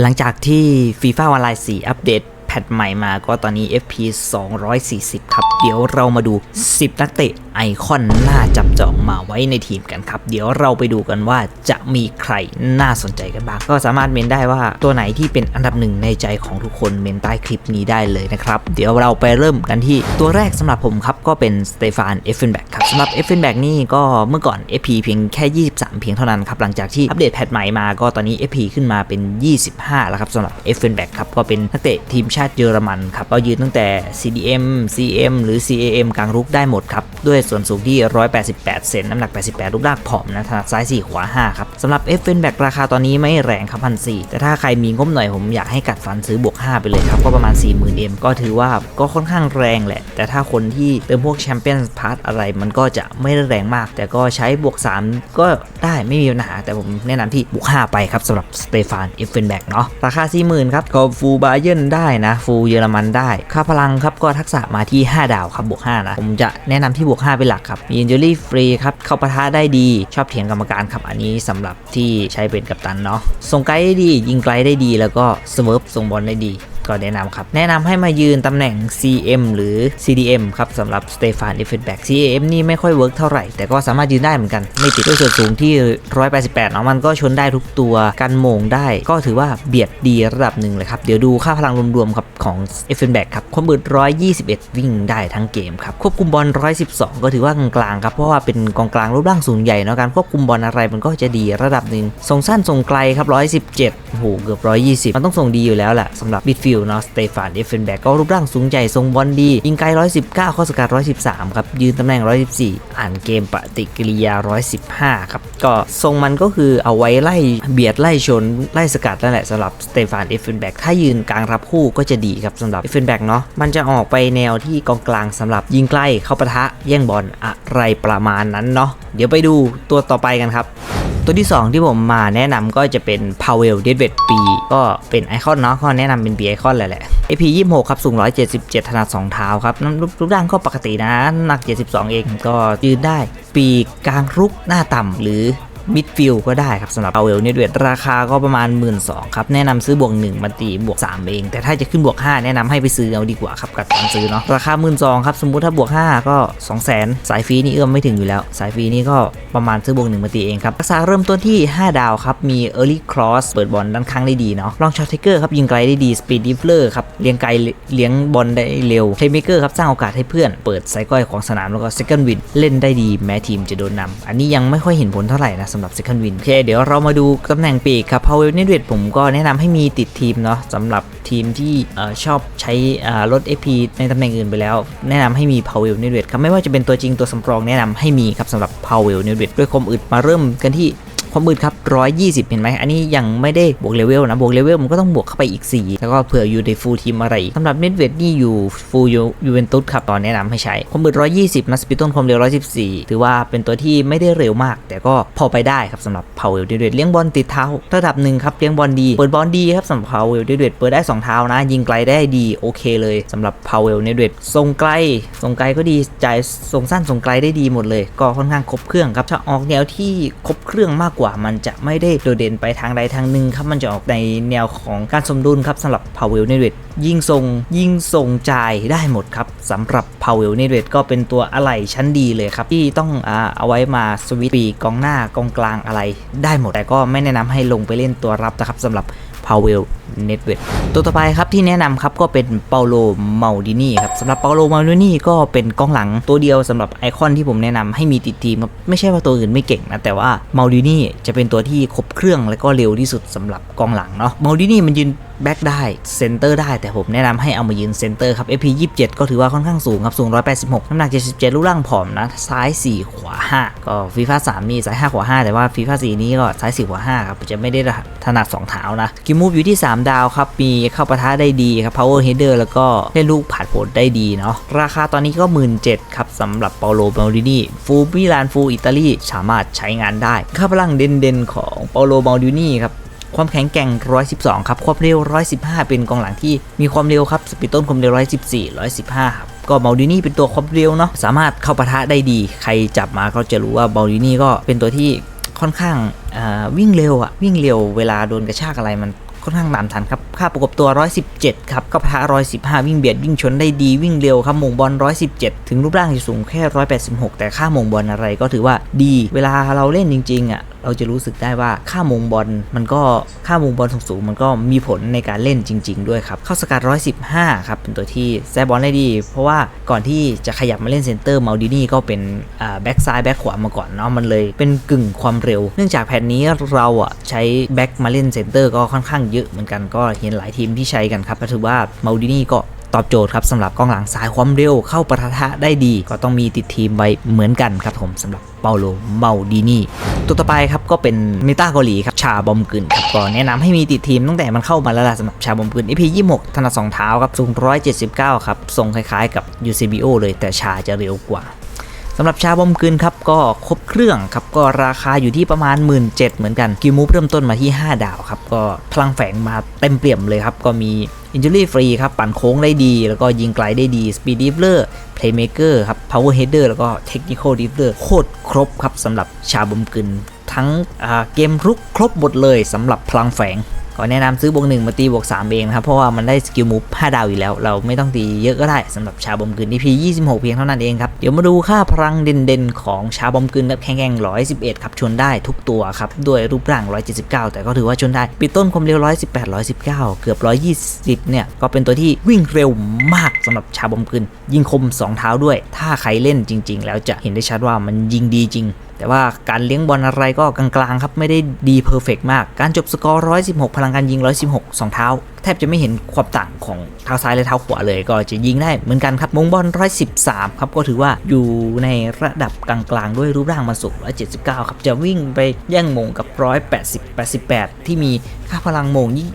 หลังจากที่ FIFA ออนไลน์4อัปเดต ทใหม่มาก็ตอนนี้ FP 240 ครับ เดี๋ยวเรามาดู 10 นักเตะไอคอนน่าจับจองมาไว้ในทีมกันครับ เดี๋ยวเราไปดูกันว่าจะมีใครน่าสนใจกันบ้าง ก็สามารถเมนได้ว่าตัวไหนที่เป็นอันดับหนึ่งในใจของทุกคนเมนใต้คลิปนี้ได้เลยนะครับ เดี๋ยวเราไปเริ่มกันที่ตัวแรกสำหรับผมครับ ก็เป็นสเตฟานเอฟเฟนแบกครับสำหรับเอฟเฟนแบกนี่ก็เมื่อก่อน FP เพียงแค่ 23 เพียงเท่านั้นครับ หลังจากที่อัปเดตแพทใหม่มาก็ตอนนี้ FP ขึ้นมาเป็น 25 แล้วครับสำหรับเอฟเฟนแบกครับก็เป็นนักเตะทีมชาติเยอรมันครับก็ยืนตั้งแต่ CDM CM หรือ CAM กลางรุกได้หมดครับ ด้วยส่วนสูงที่ 188 เซนน้ำหนัก 88ลูกลากผอมนะถนัดซ้าย 4 ขวา 5 ครับสำหรับ f อ n แบกราคาตอนนี้ไม่แรงครับพันสแต่ถ้าใครมีงบหน่อยผมอยากให้กัดฟันซื้อบวก 5 ไปเลยครับ ก็ประมาณ 40,000 M ก็ถือว่าก็ค่อนข้างแรงแหละ แต่ถ้าคนที่เติมพวกแชมเปี้ยนพาร์ทอะไรมันก็จะไม่ได้แรงมาก แต่ก็ใช้บวก 3 ก็ได้ไม่มีปัญหา แต่ผมแนะนำที่บวก 5 ไปครับสำหรับสเตฟานเอฟเฟนแบกเนาะราคา 40,000ครับก็ฟูบาเยนได้นะฟูลเยอรมันได้ค่าพลังครับก็ทักษะมาที่ 5 ดาวครับบวก5นะผมจะแนะนำที่บวก 5 เป็นหลักครับมีอินเจอรี่ฟรีครับเข้าปะทะได้ดีชอบเถียงกรรมการครับอันนี้สำหรับที่ใช้เป็นกัปตันเนาะส่งไกด์ได้ดียิงไกลได้ดีแล้วก็สเวิร์ฟส่งบอลได้ดี ก็แนะนำครับ แนะนำให้มายืนตำแหน่ง CM หรือ CDM ครับสำหรับสเตฟานเดฟเฟนแบ็ก CM นี่ไม่ค่อยเวิร์กเท่าไหร่ แต่ก็สามารถยืนได้เหมือนกัน ไม่ติดด้วยส่วนสูงที่ 188เนาะมันก็ชนได้ทุกตัวกันโมงได้ ก็ถือว่าเบียดดีระดับหนึ่งเลยครับ เดี๋ยวดูค่าพลังรวมๆครับของ f อ n b a c k ครับความบึด121 วิ่งได้ทั้งเกมครับควบคุมบอล112 ก็ถือว่ากลางๆครับเพราะว่าเป็นกองกลางรูปร่างสูงใหญ่เนาะการควบคุมบอลอะไรมันก็จะดีระดับหนึ่งส่งสั้นส่งไกลครับ117โอ้โหเกือบ120 มันต้องส่งดีอยู่แล้วแหละสำหรับบิดฟิลเนาะสเตฟานเดฟเฟนแบกก็รูปร่างสูงใหญ่ทรงบอลดี ยิงไกล 119 ข้อสกัด 113 ครับ ยืนตำแหน่ง 114 อ่านเกมปฏิกิริยา 115 ครับ ก็ทรงมันก็คือเอาไว้ไล่เบียดไล่ชน ไล่สกัดนั่นแหละสำหรับสเตฟานเอฟเฟนแบกถ้ายืนกลางรับคู่ก็จะดีครับสำหรับเอฟเฟนแบกเนาะมันจะออกไปแนวที่กองกลางสำหรับยิงใกล้เข้าปะทะแย่งบอลอะไรประมาณนั้นเนาะเดี๋ยวไปดูตัวต่อไปกันครับ ตัวที่ 2 ที่ผมมาแนะนำก็จะเป็น p o w e l d e a d w e t ปีก็เป็นไอคอนเนาะก็แนะนำเป็นปีไอคอนแหละแหละ AP 26 ครับ สูง 177 ถนัด 2 เท้าครับน้ำรูปร่างก็ปกตินะน้ำหนัก 72 เองก็ยืนได้ ปีกกลางรุกหน้าต่ำหรือ มิดฟิลก็ได้ครับสำหรับ p o w e l เน d เวทราคาก็ประมาณ 1 2ื่นครับแนะนำซื้อบวก1มาตีบวก 3 เอง แต่ถ้าจะขึ้นบวก 5 แนะนำให้ไปซื้อเอาดีกว่าครับกับการซื้อเนาะราคา 1 2ื่นครับสมมุติถ้าบวก 5 ก็ 2 0 0 0 0 0สายฟรีนี่เอื้อมไม่ถึงอยู่แล้ว สายฟรีนี่ก็ประมาณซื้อบวก1มาตีเองครับราคาเริ่มต้นที่ 5 ดาวครับมี Early Cross เปิดบอลด้านข้างได้ดีเนาะลองช็อตเทเกอร์ครับยิงไกลได้ดี Speed d i f l e r ครับเลี้ยงไกลเลี้ยงบอลได้เร็ว Playmaker ครับสร้างโอกาสให้เพื่อนเปิดไซก้อยของสนามแล้วก็ Second Win เล่นได้ดีแม้ทีมจะโดนนำอันนี้ยังไม่ค่อยเห็นผลเท่าไหร่นะสำหรับ Second Win โอเคเดี๋ยวเรามาดูตำแหน่งปีกครับ p o w e l เน d เวทผมก็แนะนำให้มีติดทีมเนาะสำหรับทีมที่ชอบใช้ลด AP ในตำแหน่งอื่นไปแล้ว แนะนำให้มี p o w e l เน d เวทครับไม่ว่าจะเป็นตัวจริงตัวสำรองแนะนำให้มีครับสำหรับ p o w e l เน d เวทด้วยความอึดมาเริ่มกันที่ ความมืดครับ 120 เห็นไหม อันนี้ยังไม่ได้บวกเลเวลนะ บวกเลเวลมันก็ต้องบวกเข้าไปอีก 4 แล้วก็เผื่ออยู่ในฟูลทีมอะไรสำหรับเน็ตเวทนี่อยู่ฟูลยูเวนตุสครับตอนแนะนำให้ใช้ ความมืด 120นะสปีดต้นความเร็ว 114 ถือว่าเป็นตัวที่ไม่ได้เร็วมาก แต่ก็พอไปได้ครับสำหรับพาวเวลเดเวทเลี้ยงบอลติดเท้าระดับหนึ่งครับเลี้ยงบอลดีเปิดบอลดีครับสำหรับพาวเวลเดเวทเปิดได้ 2 เท้านะ ยิงไกลได้ดีโอเคเลยสำหรับพาวเวลเดเวททรงไกลทรงไกลก็ดีจ่ายทรงสั้นทรงไกลได้ดีหมดเลย ก็ค่อนข้างครบเครื่องครับถ้าออกแนวที่ครบเครื่องมากกว่ามันจะไม่ได้โดดเด่นไปทางใดทางหนึ่งครับมันจะออกในแนวของการสมดุลครับสำหรับพาวเวลเนเวตยิงทรงยิงทรงจ่ายได้หมดครับสำหรับพาวเวลเนเวตก็เป็นตัวอะไหล่ชั้นดีเลยครับ ที่ต้องอเอาไว้มาสวิตปีกองหน้ากองกลางอะไรได้หมดแต่ก็ไม่แนะนำให้ลงไปเล่นตัวรับนะครับสำหรับ พาวเวลเน็ตเวดตัวต่อไปครับที่แนะนำครับก็เป็นเปาโลเมาดินี่ครับสำหรับเปาโลเมาดินี่ก็เป็นกองหลังตัวเดียวสำหรับไอคอนที่ผมแนะนำให้มีติดทีมครับไม่ใช่ว่าตัวอื่นไม่เก่งนะแต่ว่าเมาดินี่จะเป็นตัวที่ครบเครื่องและก็เร็วที่สุดสำหรับกองหลังเนาะเมาดินี่มันยืน แบ็กได้เซนเตอร์ได้แต่ผมแนะนำให้เอามายืนเซนเตอร์ครับ FP 27 ก็ถือว่าค่อนข้างสูงครับ สูง 186 น้ำหนัก 77 รูปร่างผอมนะ ซ้าย 4 ขวา 5 ก็ฟีฟ่า3นี่ซ้าย 5 ขวา 5 แต่ว่าฟีฟ่า4นี้ก็ซ้าย 4 ขวา 5 ครับ จะไม่ได้ถนัด 2 เท้านะกิมมูฟอยู่ที่ 3 ดาวครับ มีเข้าปะทะได้ดีครับ power header แล้วก็เล่นลูกผ่านผลได้ดีเนาะราคาตอนนี้ก็ 17,000ครับสำหรับเปาโลเบลดินีฟูมิลานฟูอิตาลีสามารถใช้งานได้ค่าพลังเด่นๆของเปาโลเบลดินีครับ ความแข็งแกร่ง 112 ครับ ความเร็ว 115 เป็นกองหลังที่มีความเร็วครับ สปีดต้นความเร็ว 114 115 ครับ ก็เบลดินี่เป็นตัวความเร็วเนาะ สามารถเข้าปะทะได้ดี ใครจับมาก็จะรู้ว่าเบลดินี่ก็เป็นตัวที่ค่อนข้างวิ่งเร็วอะวิ่งเร็วเวลาโดนกระชากอะไรมันค่อนข้างตามทันครับ ค่าประกบตัว 117 ครับก็พะ115 วิ่งเบียดวิ่งชนได้ดีวิ่งเร็วครับมงบอล 117 ถึงรูปร่างจะสูงแค่ 186 แต่ค่ามงบอลอะไรก็ถือว่าดี เวลาเราเล่นจริงๆอะ เราจะรู้สึกได้ว่าค่ามงบอลมันก็ค่ามงบอลสูงๆมันก็มีผลในการเล่นจริง ๆ ด้วยครับ เข้าสกัด 115 ครับ เป็นตัวที่แซบบอลได้ดี เพราะว่าก่อนที่จะขยับมาเล่นเซนเตอร์มาดินี่ก็เป็นแบ็กซ้ายแบ็กขวามาก่อนเนาะมันเลยเป็นกึ่งความเร็ว เนื่องจากแผนนี้เราอะใช้แบ็กมาเล่นเซนเตอร์ก็ค่อนข้างเยอะเหมือนกันก็เห็นหลายทีมที่ใช้กันครับก็ถือว่ามาดินี่ก็ ตอบโจทย์ครับสำหรับกองหลังสายความเร็วเข้าปะทะได้ดี ก็ต้องมีติดทีมไว้เหมือนกันครับผมสำหรับเปาโลเมาดินี่ตัวต่อไปครับก็เป็นเมตาเกาหลีครับชาบอมกึนครับก็แนะนำให้มีติดทีมตั้งแต่มันเข้ามาแล้วล่ะสำหรับชาบอมกึนอีพียี่หกถนัดสองเท้าครับสูงร้อยเจ็ดสิบเก้าครับทรงคล้ายๆกับยูเซบิโอเลยแต่ชาจะเร็วกว่า สำหรับชาบอมกึนครับก็ครบเครื่องครับก็ราคาอยู่ที่ประมาณ 1 7ื่นเหมือนกันกิมูฟเริ่มต้นมาที่ 5 ดาวครับก็พลังแฝงมาเต็มเปี่ยมเลยครับก็มี Injury Free ครับปั่นโค้งได้ดี แล้วก็ยิงไกลได้ดี Speed d i v e r Playmaker ครับ Power Header แล้วก็ Technical d i v e r โคตรครบครับสำหรับชาบอมกึนทั้งเกมรุกครบหมดเลยสำหรับพลังแฝง ก็แนะนำซื้อบวกหนึ่งมาตีบวก3เองนะครับ เพราะว่ามันได้สกิลมูฟ5ดาวอยู่แล้ว เราไม่ต้องตีเยอะก็ได้สำหรับชาบอมกึน EP 26เพียงเท่านั้นเองครับ เดี๋ยวมาดูค่าพลังเด่นๆ ของชาบอมกึนครับแข็งๆ111ครับชนได้ทุกตัวครับ ด้วยรูปร่าง179แต่ก็ถือว่าชนได้ ปิดต้นความเร็ว118 119เกือบ120เนี่ยก็เป็นตัวที่วิ่งเร็วมากสำหรับชาบอมกึนยิงคม2เท้าด้วย ถ้าใครเล่นจริง ๆ แล้วจะเห็นได้ชัดว่ามันยิงดีจริงแต่ว่าการเลี้ยงบอลอะไรก็กลางๆครับ ไม่ได้ดีเพอร์เฟกมาก การจบสกอร์ 116 พลังการยิง 116 2 เท้า แทบจะไม่เห็นความต่างของเท้าซ้ายและเท้าขวาเลย ก็จะยิงได้เหมือนกันครับมงบอล113 ครับ ก็ถือว่าอยู่ในระดับกลางๆ ด้วยรูปร่างมันสูง179 ครับ จะวิ่งไปแย่งมงกับ 180 88 ที่มีค่าพลังมงยี่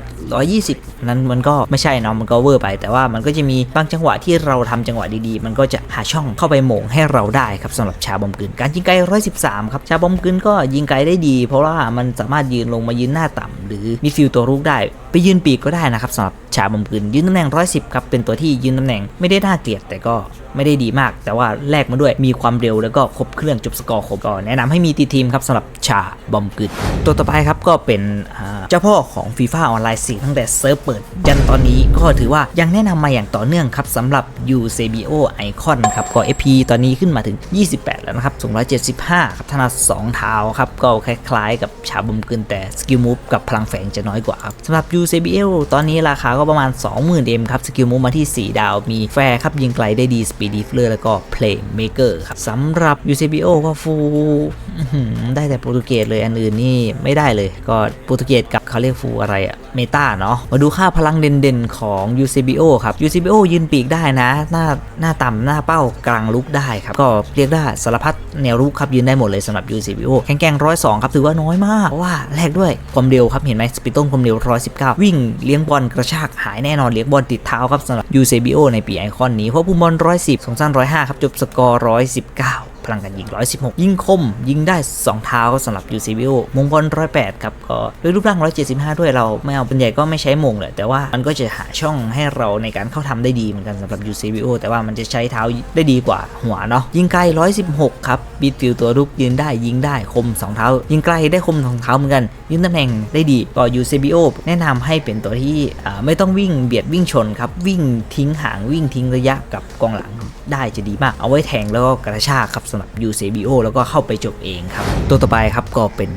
120 นั้นมันก็ไม่ใช่เนาะมันก็เวอร์ไป แต่ว่ามันก็จะมีบางจังหวะที่เราทำจังหวะดีๆ มันก็จะหาช่องเข้าไปโมงให้เราได้ครับสำหรับชาบอมกึนการยิงไกล 113 ครับ ชาบอมกึนก็ยิงไกลได้ดี เพราะว่ามันสามารถยืนลงมายืนหน้าต่ำหรือมีฟิลตัวรุกได้ ไปยืนปีกก็ได้นะครับสำหรับชาบอมกึนยืนตำแหน่ง 110 ครับ เป็นตัวที่ยืนตำแหน่งไม่ได้น่าเกลียดแต่ก็ไม่ได้ดีมาก แต่ว่าแลกมาด้วยมีความเร็วแล้วก็ครบเครื่องจบสกอร์ครบก็แนะนำให้มีตีทีมครับสำหรับชาบอมกึนตัวต่อไปครับก็เป็นเจ้าพ่อของฟีฟ่าออนไลน์4ตั้งแต่เซิร์ฟเปิดยันตอนนี้ก็ถือว่ายังแนะนำมาอย่างต่อเนื่องครับสำหรับ UCBO Icon ครับก็ FP ตอนนี้ขึ้นมาถึง 28 แล้วนะครับสูง175 ครับถนัด2เท้าครับก็คล้ายๆ กับชาบอมกึนแต่สกิลมูฟกับพลังแฝงจะน้อยกว่าครับสำหรับ UCBO ตอนนี้ราคาก็ประมาณ 20,000เอ็มครับ สกิลมูฟมาที่ 4 ดาว มีแฟร์ครับยิงไกลได้ดี สปีดเดฟเลอร์แล้วก็เพลย์เมเกอร์ครับสำหรับ UCBO ก็ฟู ได้แต่โปรตุเกสเลยอันอื่นนี่ไม่ได้เลย ก็โปรตุเกสกับเขาเรียกฟูอะไรอะเมตาเนาะมาดูค่าพลังเด่นๆของ UCBO ครับ UCBO ยืนปีกได้นะ หน้าหน้าต่ำหน้าเป้ากลางลุกได้ครับ ก็เรียกได้สารพัดแนวรุกครับยืนได้หมดเลยสำหรับ UCBO แข็งแกร่งร้อยสองครับถือว่าน้อยมากเพราะว่าแลกด้วยความเร็วครับเห็นไหมสปีดต้นความเร็วร้อยสิบเก้าวิ่งเลี้ยงบอลกระชากหายแน่นอนเลี้ยงบอลติดเท้าครับสำหรับ UCBO ในปีไอคอนนี้เพราะพุ่มบอลร้อยสิบสองสั้นร้อยห้าครับจบสกอร์ร้อยสิบเก้า พลังการยิง 116 ยิงคม ยิงได้ 2 เท้าสำหรับ UCBO มงบอล108 ครับ ก็ด้วยรูปร่าง 175 ด้วยเราไม่เอาเป็นใหญ่ก็ไม่ใช้มงเลย แต่ว่ามันก็จะหาช่องให้เราในการเข้าทำได้ดีเหมือนกันสำหรับ UCBO แต่ว่ามันจะใช้เท้าได้ดีกว่าหัวเนาะยิงไกล 116 ครับบีติวตัวรุกยืนได้ยิงได้คม 2 เท้า ยิงไกลได้คม 2 เท้าเหมือนกัน ยืนตำแหน่งได้ดีก็ UCBO แนะนำให้เป็นตัวที่ไม่ต้องวิ่งเบียดวิ่งชนครับวิ่งทิ้งห่างวิ่งทิ้งระยะกับกองหลังได้จะดีมากเอาไว้แทงแล้วก็กระชากครับสำหรับ UCBO แล้วก็เข้าไปจบเองครับ ตัวต่อไปครับก็เป็น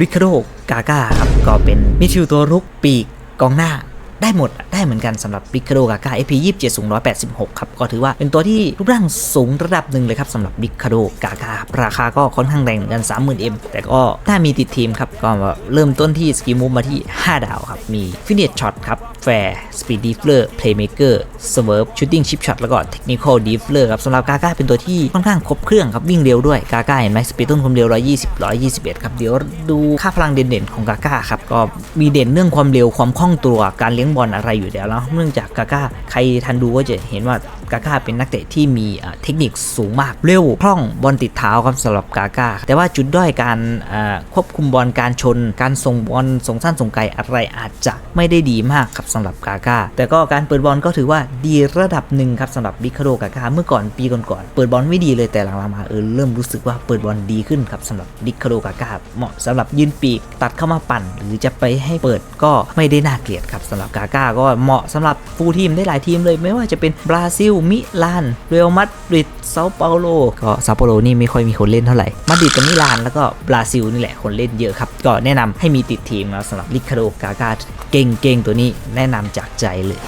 วิคาโดกาก้าครับก็เป็นมิดฟิลด์ตัวรุกปีกกองหน้าได้หมดได้เหมือนกันสำหรับบิคาโดกาก้า FP 27สูง 186 ครับ ก็ถือว่าเป็นตัวที่รูปร่างสูงระดับหนึ่งเลยครับสำหรับบิคาโดกาก้าราคาก็ค่อนข้างแรงเหมือนกัน 30,000 M แต่ก็ถ้ามีติดทีมครับ ก็เริ่มต้นที่สกิมูฟมาที่ 5 ดาวครับ มีฟินิชช็อตครับแฟร์สปีดดีฟเลอร์เพลย์เมเกอร์สเวิร์ฟชูตติ้งชิปช็อตแล้วก็เทคนิคอลดีฟเลอร์ครับสำหรับกาก้าเป็นตัวที่ค่อนข้างครบเครื่องครับวิ่งเร็วด้วยกาก้าเห็นไหมสปีดต้นความเร็ว 120 121 ครับเดี๋ยวดูค่าพลังเด่นๆของกาก้าครับก็มีเด่นเรื่องความเร็วความคล่องตัวการเลี้ยงบอลอะไรอยู่แล้วแล้วเนื่องจากกาก้าใครทันดูก็จะเห็นว่า กาก้าเป็นนักเตะที่มีเทคนิคสูงมากเร็วคล่องบอลติดเท้าครับสำหรับกาก้าแต่ว่าจุดด้อยการควบคุมบอลการชน การส่งบอลส่งสั้นส่งไกลอะไรอาจจะไม่ได้ดีมากครับสำหรับกาก้าแต่ก็การเปิดบอลก็ถือว่าดีระดับหนึ่งครับสำหรับริคาโดกาก้าเมื่อก่อนปีก่อนๆเปิดบอลไม่ดีเลยแต่หลังๆมาเออเริ่มรู้สึกว่าเปิดบอลดีขึ้นครับสำหรับริคาโดกาก้าเหมาะสำหรับยืนปีกตัดเข้ามาปั่น หรือจะไปให้เปิดก็ไม่ได้น่าเกลียดครับสำหรับกาก้าก็เหมาะสำหรับฟูลทีมได้หลายทีมเลยไม่ว่าจะเป็นบราซิลมิลาน เรอัลมาดริดเซาเปาโลก็เซาเปาโลนี่ไม่ค่อยมีคนเล่นเท่าไหร่ มาดริดกับมิลานแล้วก็บราซิลนี่แหละคนเล่นเยอะครับ ก็แนะนำให้มีติดทีมแล้วสำหรับลิคาโดกากาเก่งเก่งๆตัวนี้แนะนำจากใจเลย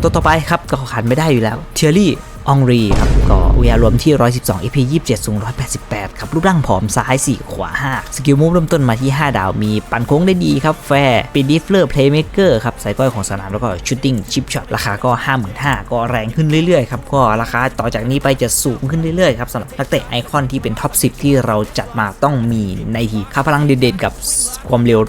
ตัวต่อไปครับก็ขาดไม่ได้อยู่แล้วเทียรี่ องรีครับก็เวียรวมที่ 112 EP 27 สูง 188 ครับ รูปร่างผอมซ้าย 4 ขวา 5 สกิลมูฟเริ่มต้นมาที่ 5 ดาว มีปั่นโค้งได้ดีครับ แฟร์ปีดิฟเลอร์เพลย์เม k เกอร์ครับสายก้อยของสนาม แล้วก็ชูตติ้งชิปช็อต ราคาก็ 55,000 ก็แรงขึ้นเรื่อยๆ ครับ ก็ราคาต่อจากนี้ไปจะสูงขึ้นเรื่อยๆ ครับสำหรับนักเตะไอคอนที่เป็นท็อป 10 ที่เราจัดมาต้องมีในทีค่าพลังเด่นๆกับความเร็ว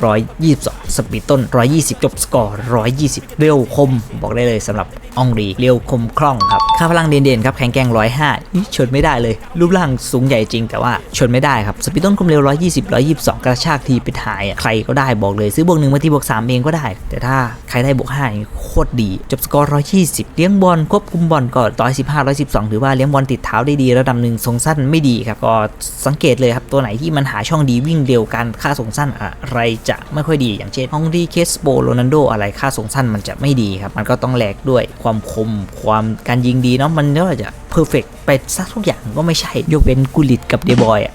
122 สปีดต้น 120 จบสกอร์ 120 เร็วคมบอกได้เลยสำหรับอองรีเร็วคมคล่องครับค่าพลังเด่นๆครับแข็งแกร่ง105นี่ชนไม่ได้เลย รูปร่างสูงใหญ่จริงแต่ว่าชนไม่ได้ครับสปีดต้นความเร็ว 120 122 กระชากทีเป็นหายอะใครก็ได้บอกเลยซื้อบวกหนึ่งมาที่บวก3เองก็ได้ แต่ถ้าใครได้บวก5นี่โคตรดี จบสกอร์ 120 เลี้ยงบอลควบคุมบอลก็115 112 ถือว่าเลี้ยงบอลติดเท้าได้ดีระดับหนึ่งทรงสั้นไม่ดีครับก็สังเกตเลยครับตัวไหนที่มันหาช่องดีวิ่งเร็วการค่าทรงสั้นอะไรจะไม่ค่อยดี อย่างเช่นฮองดีเคสโบโรนันโดอะไรค่าทรงสั้นมันจะไม่ดีครับมันก็ต้องแลกด้วยความคม ความการยิงดีเนาะมันก็จะเพอร์เฟกไปสักทุกอย่างก็ไม่ใช่ ยกเว้นกุลิตกับเดบอยอะ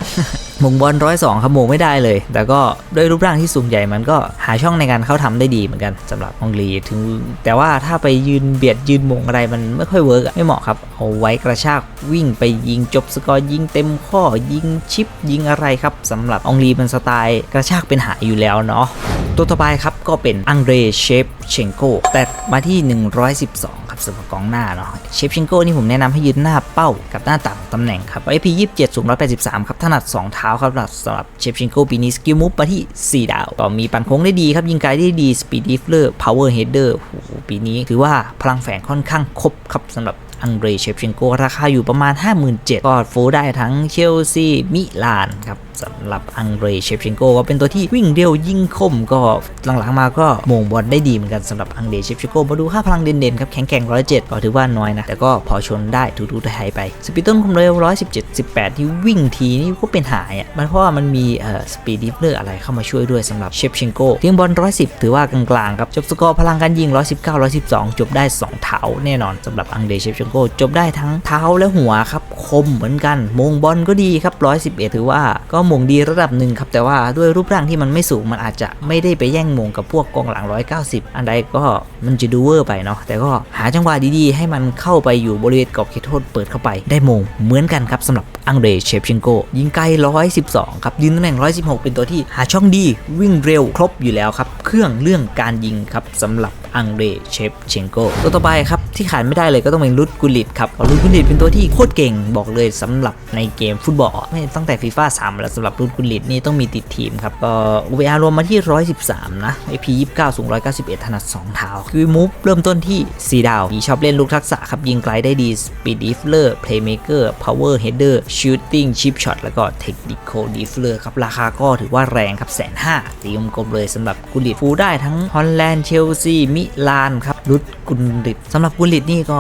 มงบอลร้อยสองครับมงไม่ได้เลย แต่ก็ด้วยรูปร่างที่สูงใหญ่มันก็หาช่องในการเข้าทำได้ดีเหมือนกันสำหรับองลีถึง แต่ว่าถ้าไปยืนเบียดยืนมงอะไรมันไม่ค่อยเวิร์กไม่เหมาะครับเอาไว้กระชากวิ่งไปยิงจบสกอร์ยิงเต็มข้อยิงชิปยิงอะไรครับสำหรับองลีมันสไตล์กระชากเป็นหายอยู่แล้วเนาะตัวต่อไปครับก็เป็นอังเดรเชฟ เชงโกแต่มาที่ 112 ครับสำหรับกองหน้าเนาะเชฟเชงโกนี่ผมแนะนำให้ยืนหน้าเป้ากับหน้าต่างตำแหน่งครับ IP 27สูง183ครับถนัด2เท้าครับสำหรับเชฟเชงโกปีนี้สกิลมูฟมาที่ 4 ดาวก็มีปั่นโค้งได้ดีครับ ยิงไกลได้ดีสปีดดิฟเลอร์พาวเวอร์เฮดเดอร์ปีนี้ถือว่าพลังแฝงค่อนข้างครบครับสำหรับอังเดรเชฟเชนโกราคาอยู่ประมาณ 57,000ก็โฟได้ทั้งเชลซีมิลานครับ สำหรับอังเดรเชฟเชนโกก็เป็นตัวที่วิ่งเร็วยิงคมก็หลังๆมาก็มงบอลได้ดีเหมือนกันสำหรับอังเดรเชฟเชนโกมาดูค่าพลังเด่นๆครับแข็งแกร่ง107 ก็ถือว่าน้อยนะ แต่ก็พอชนได้ทุกๆไทยไป สปีดต้นความเร็ว117 18 ที่วิ่งทีนี่ก็เป็นหายอะมันเพราะว่ามันมีเอ่อสปีดดิฟเลอร์อะไรเข้ามาช่วยด้วยสำหรับเชฟเชนโกเทียงบอล110 ถือว่ากลางๆครับจบสกอร์พลังการยิง 119 112 จบได้ 2 เท้าแน่นอนสำหรับอังเดรเชฟเชนโกจบได้ทั้งเท้าและหัวครับคมเหมือนกันมงบอลก็ดีครับ111 ถือว่าก็มงดีระดับหนึ่งครับ แต่ว่าด้วยรูปร่างที่มันไม่สูงมันอาจจะไม่ได้ไปแย่งมงกับพวกกองหลัง 190 อันใดก็มันจะดูเวอร์ไปเนาะแต่ก็หาจังหวะดีๆ ให้มันเข้าไปอยู่บริเวณกรอบเขตโทษเปิดเข้าไปได้มงเหมือนกันครับสำหรับอังเดรเชฟเชนโกยิงไกล 112 ครับ ยืนตำแหน่ง 116 เป็นตัวที่หาช่องดีวิ่งเร็วครบอยู่แล้วครับ เครื่องเรื่องการยิงครับสำหรับ อังเดรเชฟเชนโกตัวต่อไปครับที่ขาดไม่ได้เลยก็ต้องเป็นลุดกุลิตครับลุดกุลิตเป็นตัวที่โคตรเก่งบอกเลยสำหรับในเกมฟุตบอลไม่ตั้งแต่ฟีฟ่า3แล้วสำหรับลุดกุลิตนี่ต้องมีติดทีมครับก็ VR รวมมาที่ 113 นะ IP 29 สูง 191 ถนัด 2 เท้า คือมูฟเริ่มต้นที่ 4 ดาว มีชอบเล่นลูกทักษะครับ ยิงไกลได้ดี Speed Defler Playmaker Power Header Shooting Chip Shot แล้วก็ Technical Defler ครับ ราคาก็ถือว่าแรงครับแสนห้าตีกลมๆเลยสำหรับกุลิตฟูได้ทั้งฮอลแลนด์เชลซีมิลานครับรุดกุลิตสำหรับกุลิตนี่ก็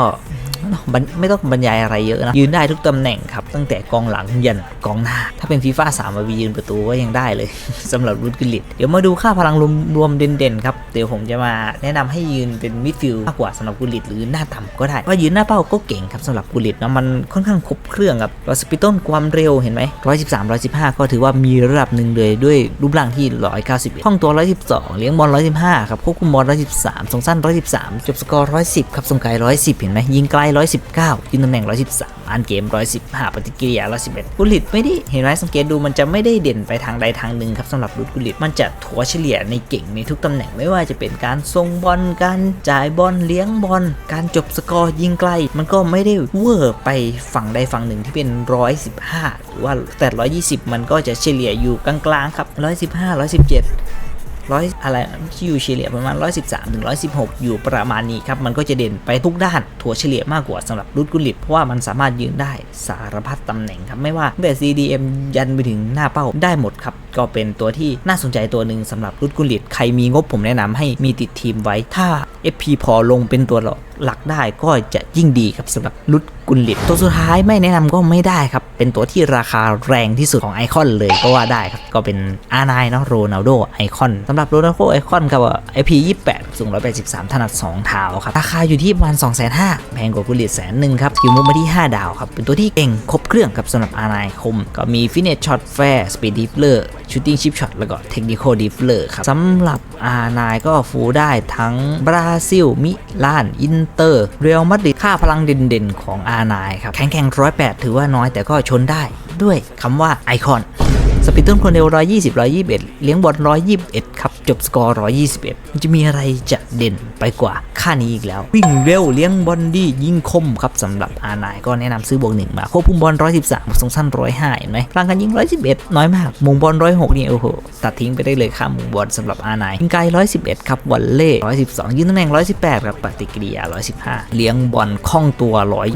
ไม่ต้องบรรยายอะไรเยอะนะ ยืนได้ทุกตำแหน่งครับ ตั้งแต่กองหลังยันกองหน้า ถ้าเป็นฟีฟ่า3มาวียืนประตูก็ยังได้เลยสำหรับรุดกิลิตเดี๋ยวมาดูค่าพลังรวมเด่นๆครับ เดี๋ยวผมจะมาแนะนำให้ยืนเป็นมิดฟิลด์มากกว่าสำหรับกุลิตหรือหน้าต่ำก็ได้ว่ายืนหน้าเป้าก็เก่งครับสำหรับกุลิตนะมันค่อนข้างครบเครื่องครับรอสปีต้นความเร็วเห็นไหม113 115ก็ถือว่ามีระดับหนึ่งเลยด้วยรูปร่างที่191ห้องตัว112เลี้ยงบอล115ครับควบคุมบอล113ส่งสั้น113จบสกอร์110ครับส่งไกล110เห็นไหมยิงไกล119 ยืนตำแหน่ง 113อันเกม 115 ปฏิกิริยา 111กุลิตไม่ได้เห็นไหมสังเกตดูมันจะไม่ได้เด่นไปทางใดทางหนึ่งครับสำหรับรุดกุลิตมันจะถัวเฉลี่ยในเก่งในทุกตำแหน่งไม่ว่าจะเป็นการทรงบอลการจ่ายบอลเลี้ยงบอลการจบสกอร์ยิงไกล มันก็ไม่ได้เวอร์ไปฝั่งใดฝั่งหนึ่งที่เป็น 115 หรือว่าแต่120 มันก็จะเฉลี่ยอยู่กลางๆครับ 115 117ร้อะไรที่อยู่เฉลี่ยประมาณ 113ถึง116 อยู่ประมาณนี้ครับ มันก็จะเด่นไปทุกด้าน ถั่วเฉลี่ยมากกว่าสำหรับรุดกุลิตเพราะว่ามันสามารถยืนได้สารพัดตำแหน่งครับไม่ว่าแต่ CDM ยันไปถึงหน้าเป้าได้หมดครับ ก็เป็นตัวที่น่าสนใจตัวหนึ่งสำหรับรุดกุลิตใครมีงบผมแนะนำให้มีติดทีมไว้ ถ้า FP พอลงเป็นตัวหลักได้ก็จะยิ่งดีครับสำหรับรุดกุลิตตัวสุดท้ายไม่แนะนำก็ไม่ได้ครับ เป็นตัวที่ราคาแรงที่สุดของไอคอนเลยก็ว่าได้ครับก็เป็นอาร์ไนเนาะโรนัลโดไอคอนสำหรับโรนัลโดไอคอนกับไอพี28สูง183ถนัด2เท้าครับ ราคาอยู่ที่ประมาณ2 5 0 0 0แพงกว่ากุลิตแสนหนึ่งครับคิวมุกมาที่5ดาวครับ เป็นตัวที่เก่งครบเครื่องครับสำหรับอาร์ไนคม ก็มีฟินเน h ช็อตแฟร์สปีดดิฟเลอร์ชูตติ้งชิปช็อตแล้วก็เทคนิคอลดิฟเลอร์ครับสำหรับอาร์ไนก็ฟูลได้ทั้งบราซิล มิลาน อินเตอร์ เรอัลมาดริดค่าพลังเด่นๆของอาร์ไนครับแข็งแข็งร้อยแปดถือว่าน้อยแต่ก็ชนได้ ด้วยคำว่าไอคอนสปีดต้นคนเร็ว120 121 เลี้ยงบอล121 ครับ จบสกอร์ 121 มันจะมีอะไรจะเด่นไปกว่าค่านี้อีกแล้ว วิ่งเร็วเลี้ยงบอลดียิงคมครับสำหรับอาไนก็แนะนำซื้อบวกหนึ่งมา ควบคุมบอล 113ทรงสั้น 105 เห็นไหมพลังการยิง 111 น้อยมาก มุงบอล 106 นี่โอ้โห ตัดทิ้งไปได้เลยค่ามุงบอลสำหรับอาไนยิงไกล 111 ครับวอลเล่ 112 ยืนตำแหน่ง 118 ครับปฏิกิริยา 115 เลี้ยงบอลคล่องตัว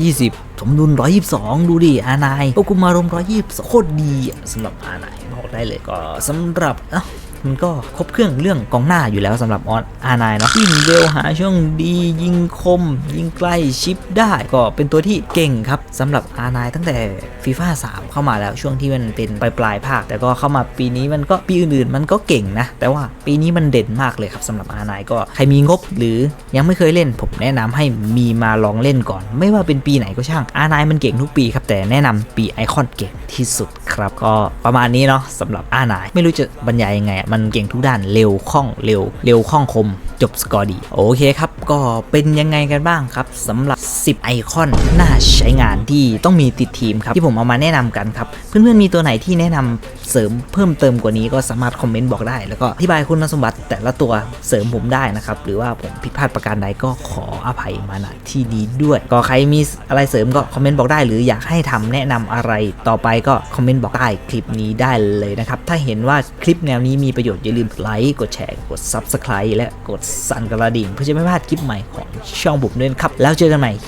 120 สมดุล 122 ดูดิอาร์ไนควบคุมอารมณ์120โคตรดีสำหรับอานายบอกได้เลยก็สำหรับเอ้า มันก็ครบเครื่องเรื่องกองหน้าอยู่แล้วสำหรับออนอาร์ไนเนาะยิงเร็วหาช่วงดียิงคม ยิงใกล้ชิปได้ก็เป็นตัวที่เก่งครับสำหรับอาร์ไนตั้งแต่ฟีฟ่า3เข้ามาแล้วช่วงที่มันเป็นปลายปลายๆภาค แต่ก็เข้ามาปีนี้มันก็ปีอื่นๆ มันก็เก่งนะ แต่ว่าปีนี้มันเด่นมากเลยครับสำหรับอาร์ไนก็ใครมีงบหรือยังไม่เคยเล่น ผมแนะนำให้มีมาลองเล่นก่อน ไม่ว่าเป็นปีไหนก็ช่างอาร์ไนมันเก่งทุกปีครับแต่แนะนำปีไอคอนเก่งที่สุดครับก็ประมาณนี้เนาะสำหรับอาร์ไนไม่รู้จะบรรยายยังไงอะมันเก่งทุกด้านเร็วคล่องเร็ว เร็วคล่องคม จบสกอร์ดี โอเคครับ ก็เป็นยังไงกันบ้างครับสำหรับ 10 ไอคอนน่าใช้งานที่ต้องมีติดทีมครับ ที่ผมเอามาแนะนำกันครับ เพื่อนๆมีตัวไหนที่แนะนำเสริมเพิ่มเติมกว่านี้ก็สามารถคอมเมนต์บอกได้ แล้วก็อธิบายคุณสมบัติแต่ละตัวเสริมผมได้นะครับ หรือว่าผมผิดพลาดประการใดก็ขออภัยมาณที่นี้ด้วย ก็ใครมีอะไรเสริมก็คอมเมนต์บอกได้ หรืออยากให้ทำแนะนำอะไรต่อไปก็คอมเมนต์บอกใต้คลิปนี้ได้เลยนะครับ ถ้าเห็นว่าคลิปแนวนี้มีประโยชน์อย่าลืมไลค์กดแชร์กด Subscribe และกดสั่นกระดิ่งเพื่อจะไม่พลาดคลิปใหม่ของช่องผมด้วยนครับ แล้วเจอกันใหม่